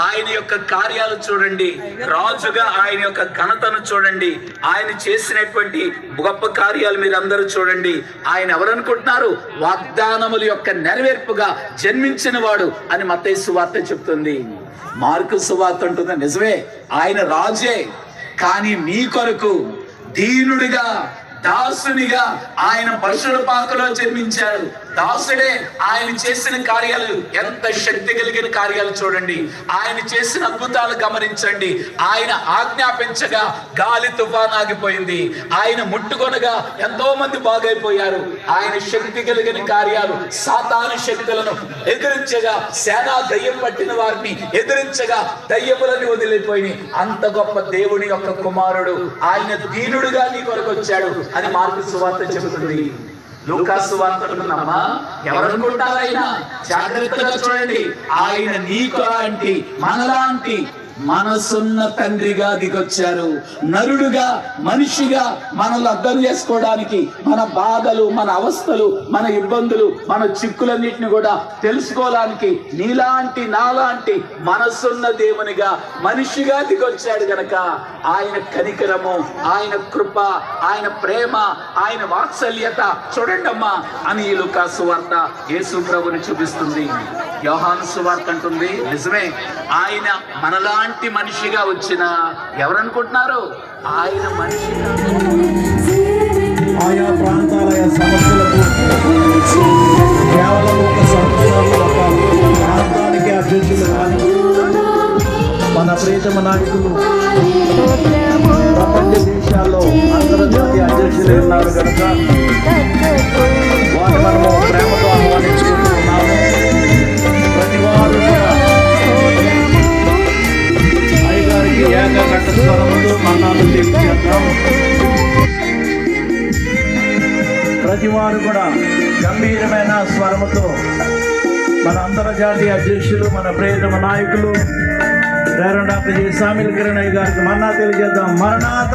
ఆయన యొక్క కార్యాలు చూడండి. రాజుగా ఆయన యొక్క ఘనతను చూడండి. ఆయన చేసినటువంటి గొప్ప కార్యాలు మీరు అందరూ చూడండి. ఆయన ఎవరనుకుంటున్నారు? వాగ్దానముల యొక్క నెరవేర్పుగా జన్మించిన వాడు అని మతేసు సువార్త చెప్తుంది. మార్కు సువార్త అంటుంది నిజమే ఆయన రాజే. కానీ మీ కొరకు దీనుడిగా దాసునిగా ఆయన పరుషుల పాకలో జన్మించాడు దాసుడే ఆయన చేసిన కార్యాలు ఎంత శక్తి కలిగిన కార్యాలు చూడండి. ఆయన చేసిన అద్భుతాలు గమనించండి. ఆయన ఆజ్ఞాపించగా గాలి తుఫాన్ ఆగిపోయింది. ఆయన ముట్టుకొనగా ఎంతో మంది బాగైపోయారు. ఆయన శక్తి కలిగిన కార్యాలు సాతాను శక్తులను ఎదిరించగా సేనా దయ్యం పట్టిన వారిని ఎదిరించగా దయ్యములని వదిలిపోయి అంత గొప్ప దేవుని యొక్క కుమారుడు ఆయన దీనుడుగా నీ కొరకు వచ్చాడు అని మార్పు సువార్త చెబుతుంది. లూకాసు సువార్త ఎవరనుకుంటారైనా జాగ్రత్తగా చూడండి. ఆయన నీకు లాంటి మనలాంటి మనసున్న తండ్రిగా దిగొచ్చారు. నరుడుగా మనిషిగా మనల్ని అర్థం చేసుకోవడానికి మన బాధలు మన అవస్థలు మన ఇబ్బందులు మన చిక్కులన్నిటిని కూడా తెలుసుకోవడానికి నీలాంటి నాలాంటి మనసున్న దేవునిగా మనిషిగా దిగొచ్చాడు గనక ఆయన కనికరము ఆయన కృప ఆయన ప్రేమ ఆయన వాత్సల్యత చూడండమ్మా అని ఈ లుకాసు వార్త యేసు ప్రభుని చూపిస్తుంది. యోహాను సువార్త అంటుంది నిజమే ఆయన మనలాంటి మనిషిగా వచ్చిన ఎవరనుకుంటున్నారు? ఆయన మనిషి ఆయా ప్రాంతాల సమస్యలకు కేవలం ఒక ప్రాంతానికి మన ప్రియతమ నాయకులు ప్రపంచ దేశాల్లో అంతర్జాతీయ అధ్యక్షులు ఉన్నారు కనుక ప్రతి వారు కూడా గంభీరమైన స్వరముతో మన అంతర్జాతీయ అధ్యక్షులు మన ప్రియతమ నాయకులు డాక్టర్ డాక్టర్ జి సామిల్ కిరణ్ గారికి మన్నా తెలియజేద్దాం. మరణాత!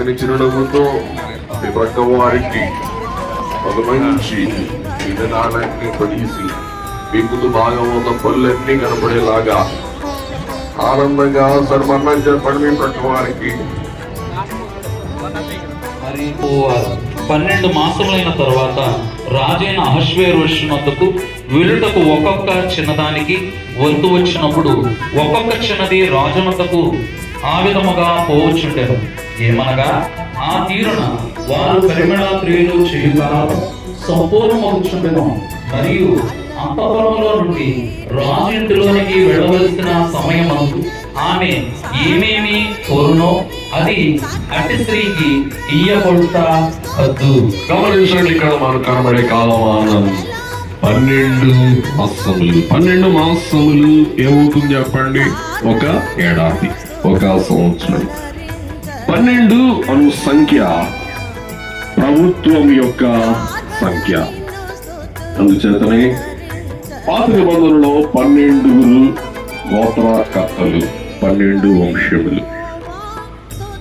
పరి- చక్కని చిరునవ్వుతో మీ పక్క వారికి ఒక మంచి విధానాన్ని పడేసి మీ ముందు బాగా ఉన్న పనులన్నీ కనపడేలాగా ఆనందంగా సన్మానం చెప్పండి మీ పక్క వారికి పన్నెండు మాసములైన తర్వాత రాజైన అహశ్వేరోషునొద్దకు వెళ్ళుటకు ఒక్కొక్క చిన్నదానికి వంతు వచ్చినప్పుడు ఒక్కొక్క చిన్నది రాజునొద్దకు ఆ విధముగా పోవచ్చుండెను. ఏమనగా ఆ తీరున వారు పరిమళ క్రియలు చేయుగా సంపూర్ణమవుచుండెను మరియు అంతఃపురంలో నుండి రాజు ఇంటిలోనికి వెళ్ళవలసిన సమయమందు ఆమె ఏమేమి కోరునో అది అట్టి స్త్రీకి ఇయ్యబడుట వద్దు గమనించండి ఇక్కడ మనకు కనబడే కాలమానం పన్నెండు మాసములు. పన్నెండు మాసములు ఏమవుతుంది చెప్పండి? ఒక ఏడాది ఒక సంవత్సరం. పన్నెండు అను సంఖ్య ప్రభుత్వం యొక్క సంఖ్య. అందుచేతనే పాత నిబంధనలో పన్నెండుగురు గోత్రకర్తలు పన్నెండు వంశములు.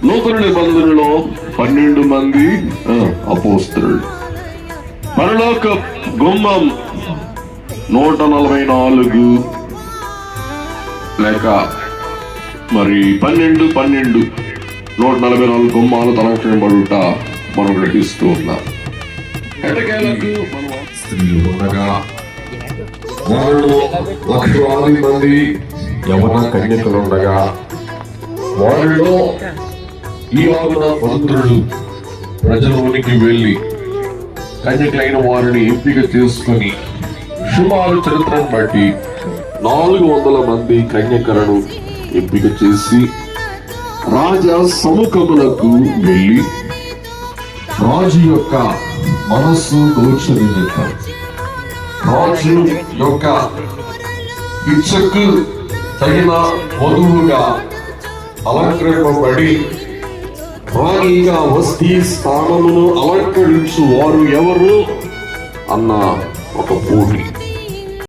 నూతన నిబంధనలో పన్నెండు మంది ఆ, పరలోక గుమ్మం నూట నలభై నాలుగు. లేక మరి పన్నెండు పన్నెండు. నూట నలభై నాలుగు గుమ్మాలు తలచబడుట మనం గ్రహిస్తూ ఉన్నాం. వాళ్ళు లక్షలాది మంది యవన కన్యకలుండగా వారిలో ఈ వాగున మంత్రులు ప్రజలోనికి వెళ్ళి కన్యకలైన వారిని ఎంపిక చేసుకుని సుమారు చరిత్రను బట్టి నాలుగు వందల మంది కన్యకలను ఎంపిక చేసి రాజా సముఖములకు వెళ్ళి రాజు యొక్క మనస్సు దోచని రాజు యొక్క ఇచ్చకు తగిన వధువుగా అలంకరింపబడి రాణిగా వస్తీ స్థానమును అలంకరించు వారు ఎవరు? అన్న ఒక పోటీ